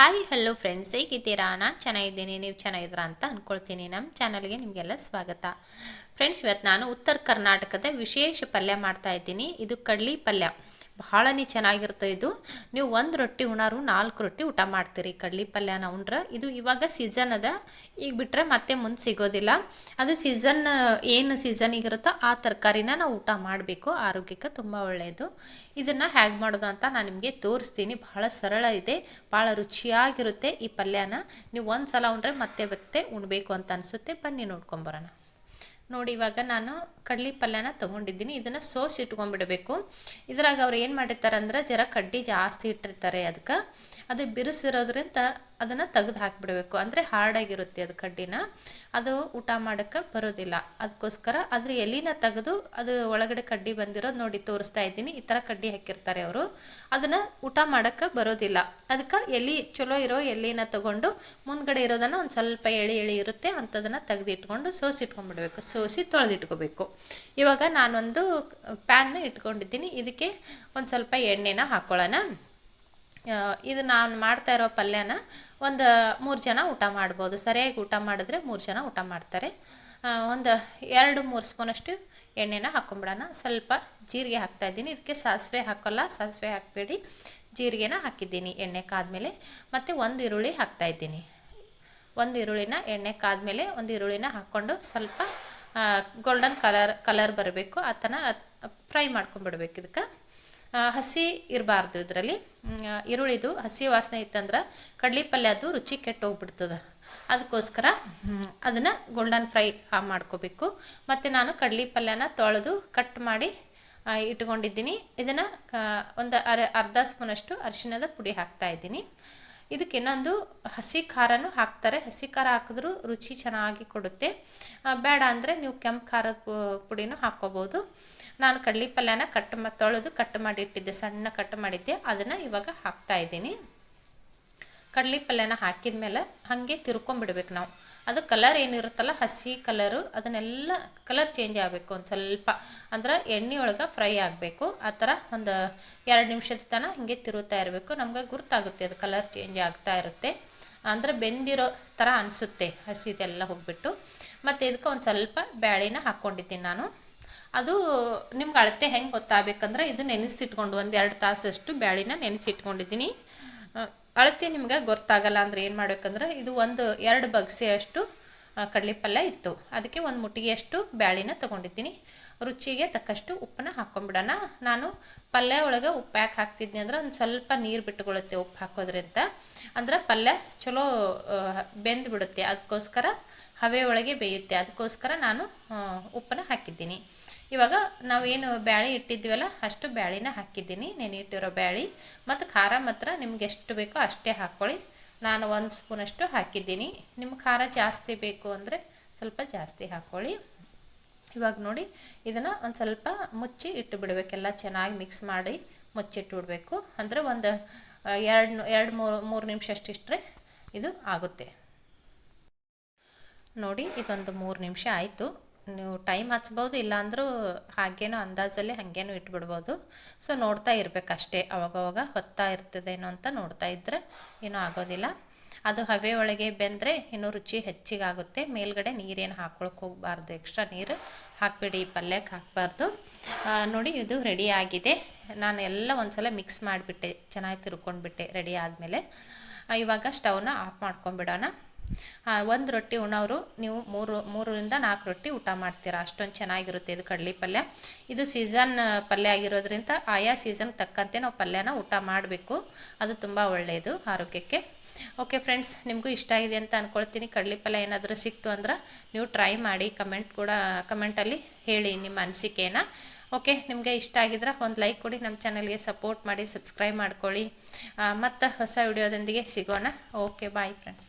Hi hello friends ಹೇಗಿದ್ದೀರಾ? ನಾನು ಚೆನ್ನಾಗಿದ್ದೀನಿ. ನೀವು ಚೆನ್ನಾಗಿದ್ದೀರಾ ಅಂತ ಅಂದ್ಕೊಳ್ತೀನಿ ನಮ್ಮ ಚಾನಲ್ಗೆ ನಿಮಗೆಲ್ಲ ಸ್ವಾಗತ. ಫ್ರೆಂಡ್ಸ್ ಇವತ್ತು ನಾನು ಉತ್ತರ ಕರ್ನಾಟಕದ ವಿಶೇಷ ಪಲ್ಯ ಮಾಡ್ತಾ ಇದ್ದೀನಿ. ಇದು ಕಡ್ಲಿ ಪಲ್ಯ. ಭಾಳನೇ ಚೆನ್ನಾಗಿರುತ್ತೆ ಇದು. ನೀವು ಒಂದು ರೊಟ್ಟಿ ಉಣಾರು, ನಾಲ್ಕು ರೊಟ್ಟಿ ಊಟ ಮಾಡ್ತೀರಿ ಕಡ್ಲಿ ಪಲ್ಯನ ಉಂಡ್ರೆ ಇದು ಇವಾಗ ಸೀಸನ್ ಅದ. ಈಗ ಬಿಟ್ಟರೆ ಮತ್ತೆ ಮುಂದೆ ಸಿಗೋದಿಲ್ಲ. ಅದು ಸೀಸನ್ ಏನು ಸೀಸನಿಗಿರುತ್ತೋ ಆ ತರಕಾರಿನ ನಾವು ಊಟ ಮಾಡಬೇಕು. ಆರೋಗ್ಯಕ್ಕೆ ತುಂಬ ಒಳ್ಳೆಯದು ಇದನ್ನು ಹೇಗೆ ಮಾಡೋದು ಅಂತ ನಾನು ನಿಮಗೆ ತೋರಿಸ್ತೀನಿ. ಭಾಳ ಸರಳ ಇದೆ. ಭಾಳ ರುಚಿಯಾಗಿರುತ್ತೆ ಈ ಪಲ್ಯನ. ನೀವು ಒಂದು ಸಲ ಉಂಡ್ರೆ ಮತ್ತೆ ಮತ್ತೆ ಉಣಬೇಕು ಅಂತ ಅನಿಸುತ್ತೆ. ಬನ್ನಿ ನೋಡ್ಕೊಂಬರೋಣ ನೋಡಿ, ಇವಾಗ ನಾನು ಕಡ್ಲಿ ಪಲ್ಯನ ತೊಗೊಂಡಿದ್ದೀನಿ. ಇದನ್ನು ಸೋಸ್ ಇಟ್ಕೊಂಡ್ಬಿಡಬೇಕು. ಇದ್ರಾಗ ಅವ್ರು ಏನು ಮಾಡಿರ್ತಾರೆ ಅಂದ್ರೆ, ಜರ ಕಡ್ಡಿ ಜಾಸ್ತಿ ಇಟ್ಟಿರ್ತಾರೆ ಅದಕ್ಕೆ ಅದು ಬಿರುಸಿರೋದ್ರಿಂದ ಅದನ್ನು ತೆಗೆದು ಹಾಕಿಬಿಡಬೇಕು. ಅಂದರೆ ಹಾರ್ಡಾಗಿರುತ್ತೆ ಅದು ಕಡ್ಡಿನ. ಅದು ಊಟ ಮಾಡೋಕ್ಕೆ ಬರೋದಿಲ್ಲ. ಅದಕ್ಕೋಸ್ಕರ ಅದ್ರ ಎಲಿನ ತೆಗೆದು ಅದು ಒಳಗಡೆ ಕಡ್ಡಿ ಬಂದಿರೋದು ನೋಡಿ ತೋರಿಸ್ತಾ ಇದ್ದೀನಿ. ಈ ಥರ ಕಡ್ಡಿ ಹಾಕಿರ್ತಾರೆ ಅವರು. ಅದನ್ನು ಊಟ ಮಾಡೋಕ್ಕೆ ಬರೋದಿಲ್ಲ. ಅದಕ್ಕೆ ಎಲೆ ಚಲೋ ಇರೋ ಎಲೆನ ತಗೊಂಡು ಮುಂದ್ಗಡೆ ಇರೋದನ್ನು ಒಂದು ಸ್ವಲ್ಪ ಎಳಿ ಎಳಿ ಇರುತ್ತೆ. ಅಂಥದನ್ನು ತೆಗೆದಿಟ್ಕೊಂಡು ಸೋಸಿ ಇಟ್ಕೊಂಡ್ಬಿಡ್ಬೇಕು ಸೋಸಿ ತೊಳೆದಿಟ್ಕೋಬೇಕು. ಇವಾಗ ನಾನೊಂದು ಪ್ಯಾನ್ನ ಇಟ್ಕೊಂಡಿದ್ದೀನಿ. ಇದಕ್ಕೆ ಒಂದು ಸ್ವಲ್ಪ ಎಣ್ಣೆನ ಹಾಕ್ಕೊಳ್ಳೋಣ ಇದು ನಾನು ಮಾಡ್ತಾ ಇರೋ ಪಲ್ಯನ ಒಂದು ಮೂರು ಜನ ಊಟ ಮಾಡ್ಬೋದು. ಸರಿಯಾಗಿ ಊಟ ಮಾಡಿದ್ರೆ ಮೂರು ಜನ ಊಟ ಮಾಡ್ತಾರೆ. ಒಂದು ಎರಡು ಮೂರು ಸ್ಪೂನಷ್ಟು ಎಣ್ಣೆನ ಹಾಕ್ಕೊಂಬಿಡೋಣ ಸ್ವಲ್ಪ ಜೀರಿಗೆ ಹಾಕ್ತಾಯಿದ್ದೀನಿ ಇದಕ್ಕೆ ಸಾಸಿವೆ ಹಾಕೋಲ್ಲ. ಸಾಸಿವೆ ಹಾಕಬೇಡಿ. ಜೀರಿಗೆನ ಹಾಕಿದ್ದೀನಿ ಎಣ್ಣೆ ಕಾದ್ಮೇಲೆ. ಮತ್ತು ಒಂದು ಈರುಳ್ಳಿ ಹಾಕ್ತಾಯಿದ್ದೀನಿ ಒಂದು ಈರುಳ್ಳಿನ ಎಣ್ಣೆ ಕಾದ್ಮೇಲೆ ಒಂದು ಈರುಳ್ಳಿನ ಹಾಕ್ಕೊಂಡು ಸ್ವಲ್ಪ ಗೋಲ್ಡನ್ ಕಲರ್ ಕಲರ್ ಬರಬೇಕು. ಆ ಥರ ಫ್ರೈ ಮಾಡ್ಕೊಂಬಿಡ್ಬೇಕು ಇದಕ್ಕೆ. ಹಸಿ ಇರಬಾರ್ದು ಇದರಲ್ಲಿ. ಈರುಳ್ಳಿದು ಹಸಿ ವಾಸನೆ ಇತ್ತಂದ್ರೆ ಕಡ್ಲಿ ಅದು ರುಚಿ ಕೆಟ್ಟು ಹೋಗ್ಬಿಡ್ತದೆ. ಅದಕ್ಕೋಸ್ಕರ ಅದನ್ನು ಗೋಲ್ಡನ್ ಫ್ರೈ ಮಾಡ್ಕೋಬೇಕು. ಮತ್ತು ನಾನು ಕಡ್ಲಿ ಪಲ್ಯನ ತೊಳೆದು ಕಟ್ ಮಾಡಿ ಇಟ್ಕೊಂಡಿದ್ದೀನಿ. ಇದನ್ನು ಒಂದು ಅರ್, ಅರ್ಧ ಸ್ಪೂನಷ್ಟು ಅರಿಶಿನದ ಪುಡಿ ಹಾಕ್ತಾ ಇದ್ದೀನಿ. ಇದಕ್ಕೆ ಇನ್ನೊಂದು ಹಸಿ ಖಾರನೂ ಹಾಕ್ತಾರೆ. ಹಸಿ ಖಾರ ಹಾಕಿದ್ರೂ ರುಚಿ ಚೆನ್ನಾಗಿ ಕೊಡುತ್ತೆ. ಬೇಡ ಅಂದರೆ ನೀವು ಕೆಂಪು ಖಾರದ ಪುಡಿನೂ ಹಾಕ್ಕೋಬೋದು. ನಾನು ಕಡಲೆ ಪಲ್ಯನ ಕಟ್ ತೊಳೆದು ಕಟ್ ಮಾಡಿ ಇಟ್ಟಿದ್ದೆ ಸಣ್ಣ ಕಟ್ ಮಾಡಿದ್ದೆ. ಅದನ್ನು ಇವಾಗ ಹಾಕ್ತಾ ಇದ್ದೀನಿ. ಕಡಲೆ ಪಲ್ಯನ ಹಾಕಿದ ಮೇಲೆ ಹಾಗೆ ತಿರ್ಕೊಂಬಿಡ್ಬೇಕು ನಾವು. ಅದು ಕಲರ್ ಏನಿರುತ್ತಲ್ಲ, ಹಸಿ ಕಲರು ಅದನ್ನೆಲ್ಲ ಕಲರ್ ಚೇಂಜ್ ಆಗಬೇಕು ಒಂದು ಸ್ವಲ್ಪ. ಅಂದ್ರೆ ಎಣ್ಣೆ ಒಳಗೆ ಫ್ರೈ ಆಗಬೇಕು. ಆ ಥರ ಒಂದು ಎರಡು ನಿಮಿಷದ ತನಕ ಹಿಂಗೆ ತಿರುತ್ತಾ ಇರಬೇಕು. ನಮ್ಗೆ ಗುರ್ತಾಗುತ್ತೆ ಅದು ಕಲರ್ ಚೇಂಜ್ ಆಗ್ತಾ ಇರುತ್ತೆ. ಅಂದರೆ ಬೆಂದಿರೋ ಥರ ಅನಿಸುತ್ತೆ ಹಸಿದೆಲ್ಲ ಹೋಗ್ಬಿಟ್ಟು. ಮತ್ತು ಇದಕ್ಕೆ ಒಂದು ಸ್ವಲ್ಪ ಬ್ಯಾಳಿನ ಹಾಕ್ಕೊಂಡಿದ್ದೀನಿ ನಾನು. ಅದು ನಿಮ್ಗೆ ಅಳತೆ ಹೆಂಗೆ ಗೊತ್ತಾಗಬೇಕಂದ್ರೆ ಇದು ನೆನೆಸಿಟ್ಕೊಂಡು ಒಂದು ಎರಡು ತಾಸಷ್ಟು ಬ್ಯಾಳಿನ ನೆನೆಸಿಟ್ಕೊಂಡಿದ್ದೀನಿ. ಅಳತೆ ನಿಮ್ಗೆ ಗೊತ್ತಾಗಲ್ಲ ಅಂದ್ರೆ ಏನು ಮಾಡ್ಬೇಕಂದ್ರೆ ಇದು ಒಂದು ಎರಡು ಬಗ್ಸೆಯಷ್ಟು ಕಡಲೆ ಪಲ್ಯ ಇತ್ತು. ಅದಕ್ಕೆ ಒಂದು ಮುಟ್ಟಿಗೆಯಷ್ಟು ಬ್ಯಾಳಿನ ತಗೊಂಡಿದ್ದೀನಿ. ರುಚಿಗೆ ತಕ್ಕಷ್ಟು ಉಪ್ಪನ್ನ ಹಾಕ್ಕೊಂಬಿಡೋಣ ನಾನು ಪಲ್ಯ ಒಳಗೆ ಉಪ್ಪು ಯಾಕೆ ಹಾಕ್ತಿದ್ನಿ ಅಂದ್ರೆ ಒಂದು ಸ್ವಲ್ಪ ನೀರು ಬಿಟ್ಟುಕೊಳ್ಳುತ್ತೆ ಉಪ್ಪು ಹಾಕೋದ್ರಿಂದ. ಅಂದ್ರೆ ಪಲ್ಯ ಚಲೋ ಬೆಂದು ಬಿಡುತ್ತೆ ಅದಕ್ಕೋಸ್ಕರ ಹವೆ ಒಳಗೆ ಬೇಯುತ್ತೆ. ಅದಕ್ಕೋಸ್ಕರ ನಾನು ಉಪ್ಪನ್ನ ಹಾಕಿದ್ದೀನಿ. ಇವಾಗ ನಾವೇನು ಬ್ಯಾಳಿ ಇಟ್ಟಿದ್ದೀವಲ್ಲ, ಅಷ್ಟು ಬ್ಯಾಳಿನ ಹಾಕಿದ್ದೀನಿ. ನೆನೆಯಿಟ್ಟಿರೋ ಬ್ಯಾಳಿ ಮತ್ತು ಖಾರ ಮಾತ್ರ ನಿಮ್ಗೆ ಎಷ್ಟು ಬೇಕೋ ಅಷ್ಟೇ ಹಾಕ್ಕೊಳ್ಳಿ ನಾನು ಒಂದು ಸ್ಪೂನಷ್ಟು ಹಾಕಿದ್ದೀನಿ. ನಿಮ್ಗೆ ಖಾರ ಜಾಸ್ತಿ ಬೇಕು ಅಂದರೆ ಸ್ವಲ್ಪ ಜಾಸ್ತಿ ಹಾಕ್ಕೊಳ್ಳಿ ಇವಾಗ ನೋಡಿ, ಇದನ್ನು ಒಂದು ಸ್ವಲ್ಪ ಮುಚ್ಚಿ ಇಟ್ಟು ಬಿಡಬೇಕೆಲ್ಲ ಚೆನ್ನಾಗಿ ಮಿಕ್ಸ್ ಮಾಡಿ ಮುಚ್ಚಿಟ್ಟು ಬಿಡಬೇಕು. ಅಂದರೆ ಒಂದು ಎರಡು ಎರಡು, ಮೂರು ಮೂರು ನಿಮಿಷ ಅಷ್ಟಿಟ್ಟರೆ ಇದು ಆಗುತ್ತೆ. ನೋಡಿ, ಇದೊಂದು ಮೂರು ನಿಮಿಷ ಆಯಿತು. ನೀವು ಟೈಮ್ ಹಚ್ಬೋದು, ಇಲ್ಲಾಂದರೂ ಹಾಗೇನೋ ಅಂದಾಜಲ್ಲಿ ಹಾಗೇನೋ ಇಟ್ಬಿಡ್ಬೋದು. ಸೊ ನೋಡ್ತಾ ಇರಬೇಕಷ್ಟೇ, ಅವಾಗವಾಗ ಹೊತ್ತಾ ಇರ್ತದೇನೋ ಅಂತ ನೋಡ್ತಾ ಇದ್ದರೆ ಏನೂ ಆಗೋದಿಲ್ಲ. ಅದು ಹವೆ ಒಳಗೆ ಬೆಂದರೆ ಇನ್ನೂ ರುಚಿ ಹೆಚ್ಚಿಗಾಗುತ್ತೆ. ಮೇಲ್ಗಡೆ ನೀರೇನು ಹಾಕ್ಕೊಳಕ್ಕೆ ಹೋಗಬಾರ್ದು, ಎಕ್ಸ್ಟ್ರಾ ನೀರು ಹಾಕ್ಬಿಡಿ, ಪಲ್ಯಕ್ಕೆ ಹಾಕಬಾರ್ದು. ನೋಡಿ, ಇದು ರೆಡಿ ಆಗಿದೆ. ನಾನು ಎಲ್ಲ ಒಂದು ಸಲ ಮಿಕ್ಸ್ ಮಾಡಿಬಿಟ್ಟೆ, ಚೆನ್ನಾಗಿ ತಿರ್ಕೊಂಡ್ಬಿಟ್ಟೆ ರೆಡಿ ಆದಮೇಲೆ. ಇವಾಗ ಸ್ಟವ್ನ ಆಫ್ ಮಾಡ್ಕೊಂಬಿಡೋಣ. ಒಂದು ರೊಟ್ಟಿ ಉಣ್ಣೋರು ನೀವು ಮೂರು, ಮೂರರಿಂದ ನಾಲ್ಕು ರೊಟ್ಟಿ ಊಟ ಮಾಡ್ತೀರಾ. ಅಷ್ಟೊಂದು ಚೆನ್ನಾಗಿರುತ್ತೆ ಇದು ಕಡಲೆ ಪಲ್ಯ. ಇದು ಸೀಸನ್ ಪಲ್ಯ ಆಗಿರೋದ್ರಿಂದ ಆಯಾ ಸೀಸನ್ ತಕ್ಕಂತೆ ನಾವು ಪಲ್ಯನ ಊಟ ಮಾಡಬೇಕು. ಅದು ತುಂಬ ಒಳ್ಳೆಯದು ಆರೋಗ್ಯಕ್ಕೆ. ಓಕೆ ಫ್ರೆಂಡ್ಸ್, ನಿಮಗೂ ಇಷ್ಟ ಆಗಿದೆ ಅಂತ ಅಂದ್ಕೊಳ್ತೀನಿ ಕಡಲೆ ಪಲ್ಯ ಏನಾದರೂ ಸಿಕ್ತು ಅಂದ್ರೆ ನೀವು ಟ್ರೈ ಮಾಡಿ, ಕಮೆಂಟ್ ಕೂಡ, ಕಮೆಂಟಲ್ಲಿ ಹೇಳಿ ನಿಮ್ಮ ಅನಿಸಿಕೆನ. ಓಕೆ, ನಿಮಗೆ ಇಷ್ಟ ಆಗಿದ್ರೆ ಒಂದು ಲೈಕ್ ಕೊಡಿ, ನಮ್ಮ ಚಾನಲ್ಗೆ ಸಪೋರ್ಟ್ ಮಾಡಿ, ಸಬ್ಸ್ಕ್ರೈಬ್ ಮಾಡ್ಕೊಳ್ಳಿ. ಮತ್ತು ಹೊಸ ವಿಡಿಯೋದೊಂದಿಗೆ ಸಿಗೋಣ. Okay, bye friends.